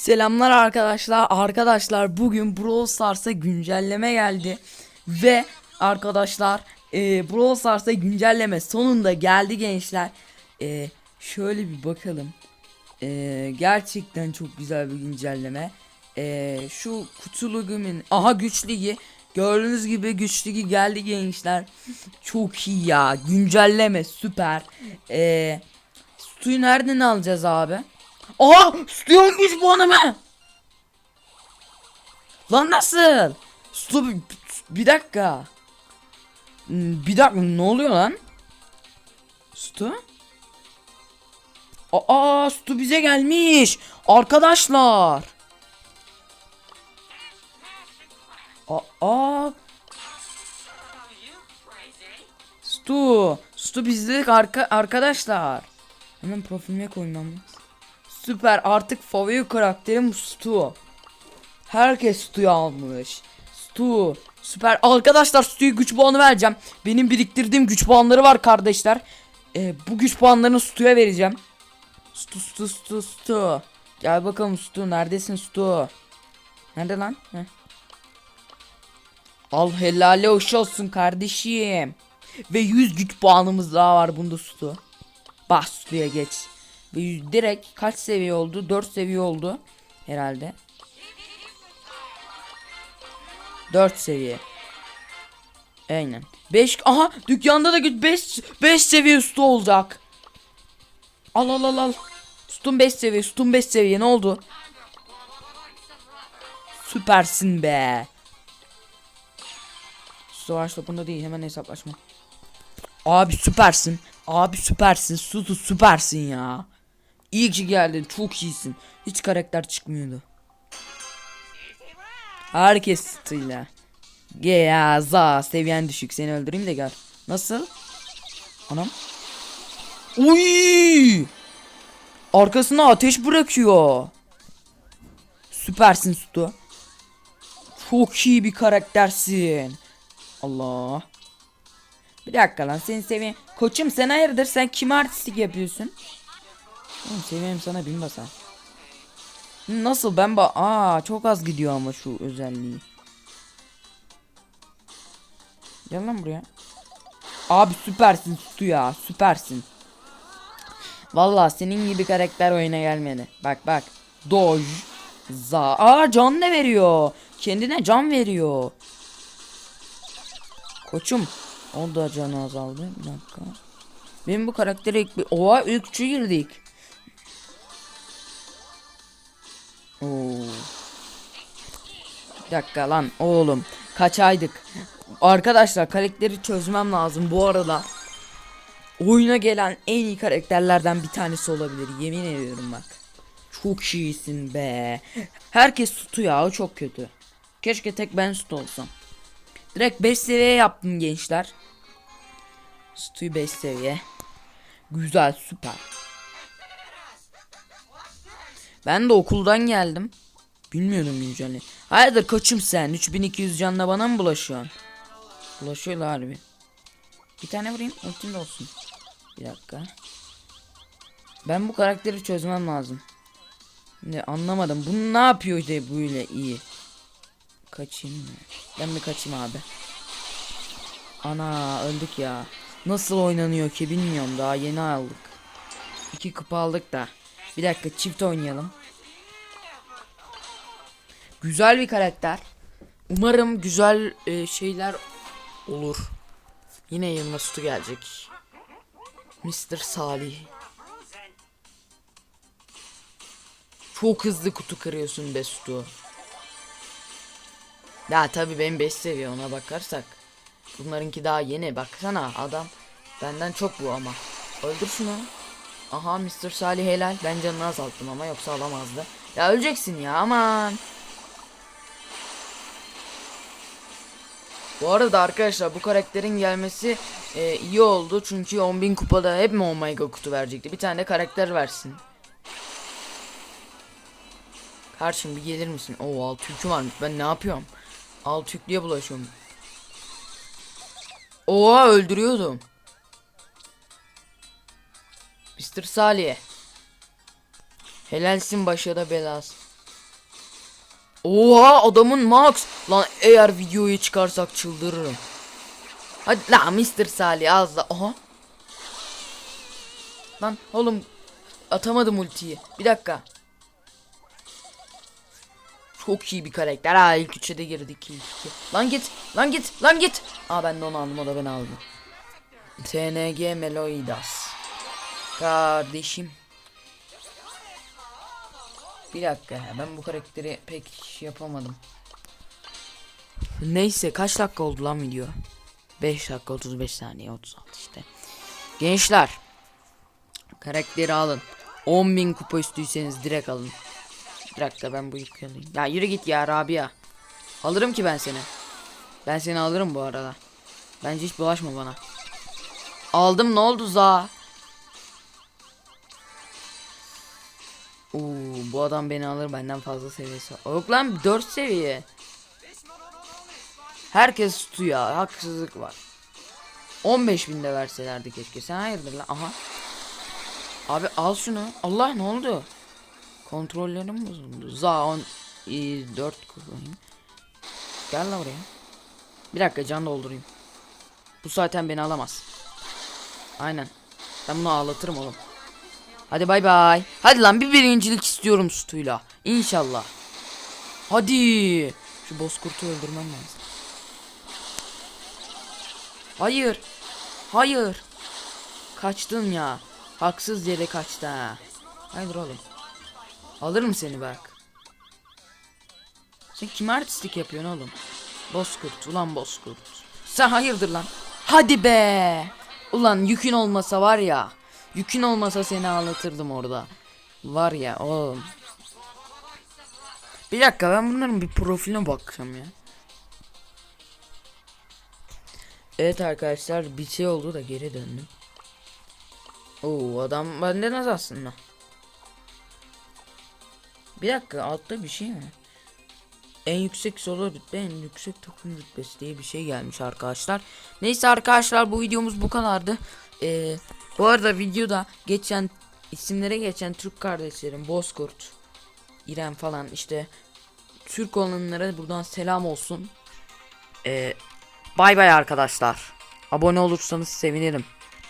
Selamlar arkadaşlar. Arkadaşlar bugün Brawl Stars'a güncelleme geldi. Ve arkadaşlar e, Brawl Stars'a güncelleme sonunda geldi gençler. E, şöyle bir bakalım. E, gerçekten çok güzel bir güncelleme. E, şu kutulu günün aha güç ligi. Gördüğünüz gibi güç ligi geldi gençler. Çok iyi ya. Güncelleme süper. E, suyu nereden alacağız abi? Aa! Stüyormuş bu anımı. Lan nasıl? Stu bir dakika. Hmm, Bir dakika ne oluyor lan? Stu? Aa Stu bize gelmiş. Arkadaşlar. Aa. Stu. Stu bizde arka arkadaşlar. Hemen profilime koymam lazım. Süper artık favori karakterim Stu. Herkes Stu'yu almış. Stu. Süper. Arkadaşlar Stu'ya güç puanı vereceğim. Benim biriktirdiğim güç puanları var kardeşler. Ee, bu güç puanlarını Stu'ya vereceğim. Stu Stu Stu Stu. Gel bakalım Stu. Neredesin Stu? Nerede lan? Heh. Al helale hoş olsun kardeşim. Ve 100 güç puanımız daha var bunda Stu. Bas Stu'ya geç. Direkt kaç seviye oldu? 4 seviye oldu. Herhalde. 4 seviye. Aynen. 5 aha dükkanda da 5 5 seviye üstü olacak. Al al al al. Sütun 5 seviye, sütun 5 seviye ne oldu? Süpersin be. Savaş topunda değil hemen hesaplaşma. Abi süpersin. Abi süpersin. Sutu süpersin ya. İyi ki geldin. Çok iyisin. Hiç karakter çıkmıyordu. Herkes stıyla. Ge ya seviyen düşük. Seni öldüreyim de gel. Nasıl? Anam. Uy! Arkasına ateş bırakıyor. Süpersin Stu. Çok iyi bir karaktersin. Allah. Bir dakika lan seni seviyen. Koçum sen hayırdır sen kime artistik yapıyorsun? Oğlum seviyem sana bin basar. Nasıl ben ba Aa çok az gidiyor ama şu özelliği. Gel lan buraya. Abi süpersin Stu ya süpersin. Vallahi senin gibi karakter oyuna gelmedi. Bak bak. Doj. Za. Aa can ne veriyor? Kendine can veriyor. Koçum. O da canı azaldı. Bir dakika. Benim bu karaktere ilk bir... Oha ilkçü girdik. Oo. Bir dakika lan oğlum. Kaçaydık. Arkadaşlar karakteri çözmem lazım bu arada. Oyuna gelen en iyi karakterlerden bir tanesi olabilir. Yemin ediyorum bak. Çok iyisin be. Herkes tutu ya o çok kötü. Keşke tek ben süt olsam. Direkt 5 seviye yaptım gençler. Stu'yu 5 seviye. Güzel süper. Ben de okuldan geldim. Bilmiyordum günceli. Hayırdır koçum sen 3200 canla bana mı bulaşıyorsun? Bulaşıyorlar harbi. Bir tane vurayım ultim de olsun. Bir dakika. Ben bu karakteri çözmem lazım. Ne anlamadım. Bunu ne yapıyor işte böyle iyi. Kaçayım mı? Ben bir kaçayım abi. Ana öldük ya. Nasıl oynanıyor ki bilmiyorum daha yeni aldık. İki kupa aldık da. Bir dakika çift oynayalım. Güzel bir karakter. Umarım güzel e, şeyler olur. Yine yanıma sütü gelecek. Mr. Salih. Çok hızlı kutu kırıyorsun be sütü. Ya tabi benim 5 seviye ona bakarsak. Bunlarınki daha yeni baksana adam. Benden çok bu ama. Öldür şunu. Aha Mr. Salih helal. Ben canını azalttım ama yoksa alamazdı. Ya öleceksin ya aman. Bu arada arkadaşlar bu karakterin gelmesi e, iyi oldu. Çünkü 10.000 kupada hep mi Omega kutu verecekti? Bir tane de karakter versin. Karşım bir gelir misin? Oo alt yükü varmış. Ben ne yapıyorum? Alt yüklüye bulaşıyorum. Oha öldürüyordum. Mr. Salih. Helalsin başa da belası. Oha adamın max. Lan eğer videoyu çıkarsak çıldırırım. Hadi la Mr. Salih az da. Aha. Lan oğlum atamadım ultiyi. Bir dakika. Çok iyi bir karakter. Ha ilk üçe de girdik. ilk iki. Lan git. Lan git. Lan git. Aa ben de onu aldım. O da beni aldı. TNG Meloidas. Kardeşim. Bir dakika ya. Ben bu karakteri pek yapamadım. Neyse kaç dakika oldu lan video? 5 dakika 35 saniye 36 işte. Gençler. Karakteri alın. 10.000 kupa üstüyseniz direkt alın. Bir dakika ben bu yükü alayım. Ya yürü git ya Rabia. Alırım ki ben seni. Ben seni alırım bu arada. Bence hiç bulaşma bana. Aldım ne oldu za? Bu adam beni alır benden fazla seviyesi. Yok lan 4 seviye. Herkes tutuyor haksızlık var. 15 binde verselerdi keşke. Sen hayırdır lan? Aha. Abi al şunu. Allah ne oldu? Kontrollerim bozuldu. Za 10 4 kullanayım. Gel la buraya. Bir dakika can doldurayım. Bu zaten beni alamaz. Aynen. Ben bunu ağlatırım oğlum. Hadi bay bay. Hadi lan bir birincilik istiyorum sütuyla. İnşallah. Hadi. Şu bozkurtu öldürmem lazım. Hayır. Hayır. Kaçtın ya. Haksız yere kaçtı ha. Hayır oğlum. Alırım seni bak. Sen kim artistlik yapıyorsun oğlum? Bozkurt ulan bozkurt. Sen hayırdır lan? Hadi be. Ulan yükün olmasa var ya. Yükün olmasa seni ağlatırdım orada. Var ya oğlum. Bir dakika ben bunların bir profiline bakacağım ya. Evet arkadaşlar bir şey oldu da geri döndüm. Oo adam benden az aslında. Bir dakika altta bir şey mi? En yüksek solo rütbe en yüksek takım rütbesi diye bir şey gelmiş arkadaşlar. Neyse arkadaşlar bu videomuz bu kadardı. Ee, bu arada videoda geçen isimlere geçen Türk kardeşlerim Bozkurt, İrem falan işte Türk olanlara buradan selam olsun. Ee, bay bay arkadaşlar. Abone olursanız sevinirim.